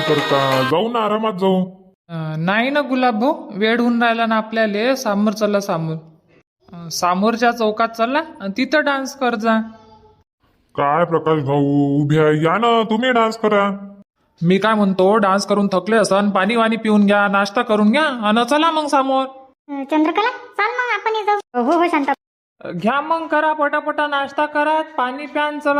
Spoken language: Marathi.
करता? जाऊ ना आरामात जाऊ. अं, नाही ना गुलाब भाऊ वेळ होऊन राहिला ना आपल्याला समोर चला समोर. अं, समोरच्या चौकात चला आणि तिथं डान्स कर जा. काय प्रकाश भाऊ उभे आहे. या ना तुम्ही डान्स करा. मी काय म्हणतो डान्स करून थकले असन पाणी वाणी पिऊन घ्या नाश्ता करून घ्या आणि चला मग समोर. अं, चंद्रकला चाल मग आपण जाऊ. हो हो शांता. घ्या मग करा पटापटा नाश्ता करा पाणी प्यान चला.